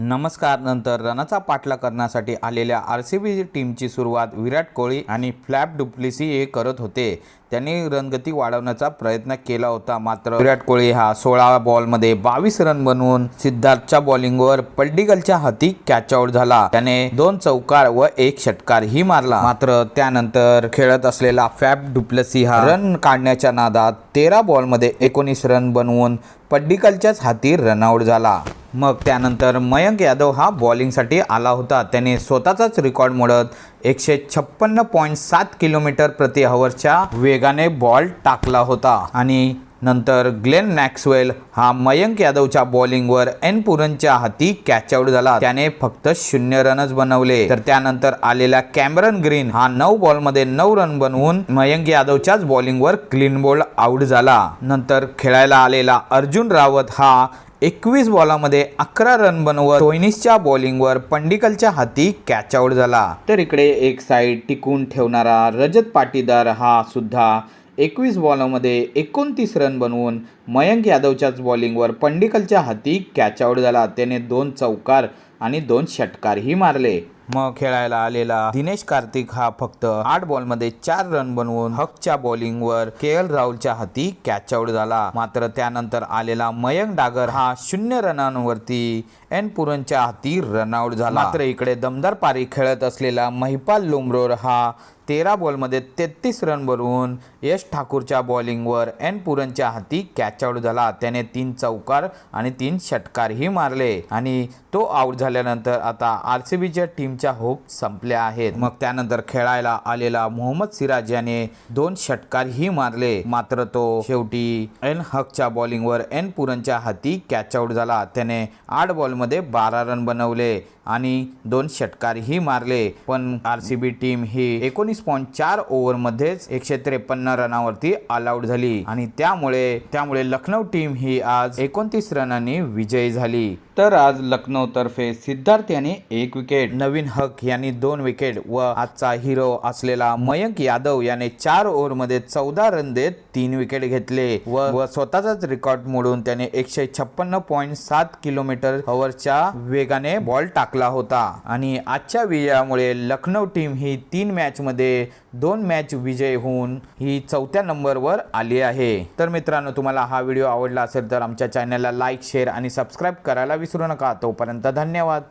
नमस्कार नंतर रनाचा पाठला करण्यासाठी आलेल्या आर सी बी टीमची सुरुवात विराट कोहली आणि फ्लॅप डुप्लिसी हे करत होते. त्यांनी रनगती वाढवण्याचा प्रयत्न केला होता मात्र विराट कोहली हा सोळा बॉलमध्ये बावीस रन बनवून सिद्धार्थच्या बॉलिंगवर पल्डिगलच्या हाती कॅच आउट झाला. त्याने दोन चौकार व एक षटकार ही मारला. मात्र त्यानंतर खेळत असलेला फ्लॅप डुप्लसी हा रन काढण्याच्या नादात तेरा बॉलमध्ये एकोणीस रन बनवून पड्डिकलच्याच हाती रनआउट झाला. मग त्यानंतर मयंक यादव हा बॉलिंगसाठी आला होता. त्याने स्वतःचाच रेकॉर्ड मोडत एकशे छप्पन्न पॉईंट सात किलोमीटर प्रति हवरच्या वेगाने बॉल टाकला होता. आणि नंतर ग्लेन मॅक्सवेल हा मयंक यादवच्या बॉलिंगवर एन पुरनच्या हाती कॅच आउट झाला. त्याने फक्त शून्य रनच बनवले. तर त्यानंतर आलेला कॅमरन ग्रीन हा नऊ बॉलमध्ये नऊ रन बनवून मयंक यादवच्याच बॉलिंगवर क्लीन बॉल आउट झाला. नंतर खेळायला आलेला अर्जुन रावत हा एकवीस बॉलामध्ये अकरा रन बनवत टोयनिसच्या बॉलिंगवर पंडिकलच्या हाती कॅच आउट झाला. तर इकडे एक साईड टिकून ठेवणारा रजत पाटीदार हा सुद्धा एकवीस बॉलमध्ये एकोणतीस रन बनवून मयंक यादवच्याच बॉलिंगवर पंडिकलच्या हाती कॅच आउट झाला. त्याने दोन चौकार आणि दोन षटकारही मारले. मग खेळायला आलेला दिनेश कार्तिक हा फक्त आठ बॉलमध्ये चार रन बनवून हकच्या बॉलिंगवर के एल राहुलच्या हाती कॅच आउट झाला. मात्र त्यानंतर आलेला मयंक डागर हा शून्य रनांवरती एन पुरनच्या हाती रनआउट झाला. मात्र इकडे दमदार पारी खेळत असलेला महिपाल लोमरोर हा तेरा बॉलमध्ये तेहतीस रन बनवून यश ठाकूरच्या बॉलिंगवर एन पुरनच्या हाती कॅच आउट झाला. त्याने तीन चौकार आणि तीन षटकारही मारले आणि तो आउट झाल्यानंतर आता आर सी बीच्या टीमच्या होप संपल्या आहेत. मग त्यानंतर खेळायला आलेला मोहम्मद सिराज याने दोन षटकारही मारले. मात्र तो शेवटी एन हकच्या बॉलिंगवर एन पुरनच्या हाती कॅच आउट झाला. त्याने आठ बॉलमध्ये बारा रन बनवले आणि दोन षटकारही मारले. पण आर सी बी टीम ही एकोणीस पॉईंट चार ओव्हरमध्येच एकशे त्रेपन्न रनावरती ऑलआउट झाली. आणि त्यामुळे त्यामुळे लखनौ टीम ही आज एकोणतीस रनांनी विजयी झाली. तर आज लखनौ तर्फे सिद्धार्थ याने एक विकेट नवीन हक यांनी दोन विकेट व आजचा हिरो असलेला मयंक यादव याने चार ओव्हरमध्ये चौदा रन देत तीन विकेट घेतले व व स्वतःचाच रेकॉर्ड मोडून त्याने एकशे छप्पन्न पॉईंट सात किलोमीटर ओव्हरच्या वेगाने बॉल टाकला होता. आणि आजच्या विजयामुळे लखनौ टीम ही तीन मॅच मध्ये दोन मॅच विजय होऊन ही चौथ्या नंबरवर आली आहे. तर मित्रांनो तुम्हाला हा व्हिडिओ आवडला असेल तर आमच्या चॅनलला लाईक शेअर आणि सबस्क्राईब करायला विसरू नका. तोपर्यंत धन्यवाद.